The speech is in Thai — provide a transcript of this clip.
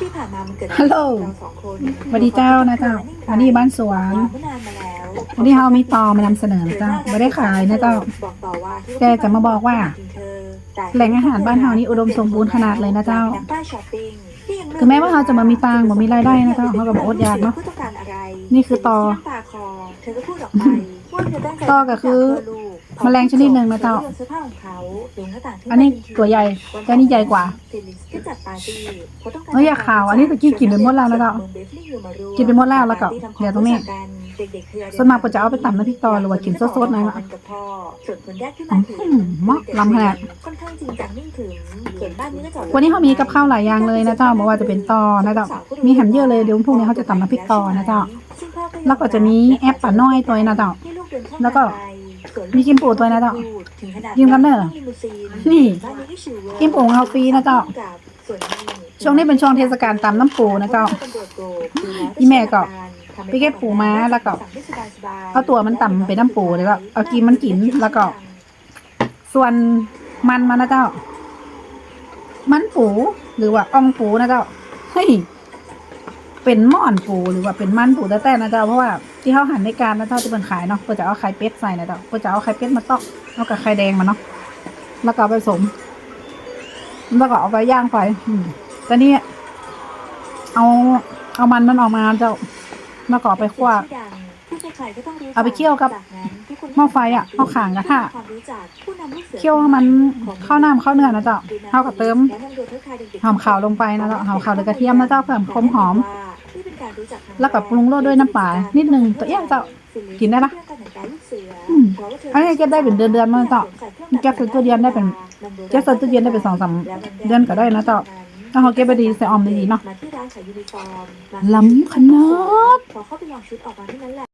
ที่ผ่านมามันเกิดฮัลโหลเราสองคนสวัสดีเจ้านะเจ้าอันนี้บ้านสวนเมื่อนานมาแล้ววันนี้เรามีตอมานำเสนอนะเจ้าไม่ได้ขายนะเจ้าบอกต่อว่าที่แกจะมาบอกว่า แหล่งอาหารบ้านเฮานี่อุดมสมบูรณ์ขนาดเลยนะเจ้านักป้ายช้อปปิ้งที่ยังถึงแม้ว่าเราจะมามีตังค์บ่มีรายได้นะเจ้าเขาก็บอกอดอยากเนาะผู้ต้องการอะไรนี่คือตอที่น้ำตาคลอเธอก็พูดออกไปว่าเธอตั้งใจตอก็คือเพื่ลูก แมลงชนิดหนึ่งนะเจ้าเสื้อผ้าของเขาดูหน้าต่างที่อันนี้ตัวใหญ่แต่นี่ใหญ่กว่าฟิลิสก็จัดปาร์ตี้เขาต้องการเอ้ยอย่าข่าวอันนี้ตะกี้กินไปหมดแล้วนะเจ้ากินไปหมดแล้วแล้วก็เดี๋ยวตรงนี้ส่วนมากก็จะเอาไปตำน้ำพริกตอหรือว่ากินสดๆหน่อยละกับพ่อส่วนคนแรกที่มาถึงอื้อหือมากลำขนาดค่อนข้างจริงจังนิ่งขรึมส่วนบ้านนี้ก็จอดวันนี้เขามีกับข้าวหลายอย่างเลยนะเจ้าบอกว่าจะเป็นตอนะเจ้ามีแฮมเยอะเลยเดี๋ยวพรุ่งนี้เขาจะตำน้ำพริกตอนะเจ้าแล้วก็จะมีแอปป่าน้อยตัวนะเจ้าแล้วก็ มีกิมปูตัวนะเจ้ายืมกันเด้อนี่ กิมปูของเราฟรีนะเจ้าช่วงนี้เป็นช่วงเทศกาลตำน้ำปูนะเจ้าอีแม่ก็ไปเก็บปูมาแล้วก็เอาตัวมันต่ำไปน้ำปูแล้วก็เอากินมันกินแล้วก็ ส่วนมันมันนะเจ้า มันปูหรือว่าอ่องปูนะเจ้าเฮ้ย เป็นหม่อนปูหรือว่าเป็นมันปูแต่แต่นะเจ้าเพราะว่าที่เขาหั่นในการนะเจ้าที่เป็นขายเนาะก็จะเอาไข่เป็ดใส่นะเจ้าก็จะเอาไข่เป็ดมาตอกเอากับไข่แดงมาเนาะแล้วก็เอาไปผสมแล้วก็เอาไปย่างไฟอืมแต่นี่เอาเอามันมันออกมาเจ้าแล้วก็เอาไปคั่วเอาไปเคี่ยวกับหม้อไฟอะหม้อข่างกระทะเคี่ยวให้มันเข้าน้ำเข้าเนื้อนะเจ้าเท่ากับเติมหอมขาวลงไปนะเจ้าหอมขาวหรือกระเทียมนะเจ้าเพิ่มความหอม แล้วก็ปรุงรสด้วยน้ำปลานิดนึงตัวเอี้ยเจ้ากินได้นะอืมอันนี้เก็บได้เป็นเดือนๆมาเจ้าเก็บใส่ตู้เย็นได้เป็นเก็บใส่ตู้เย็นได้เป็นสองสามเดือนก็ได้นะเจ้าถ้าเขาเก็บไปดีใส่ออมดีๆเนาะมาที่ร้านขายยูนิฟอร์มล้ำขนาดพอเข้าไปลองชุดออกมาเท่านั้นแหละ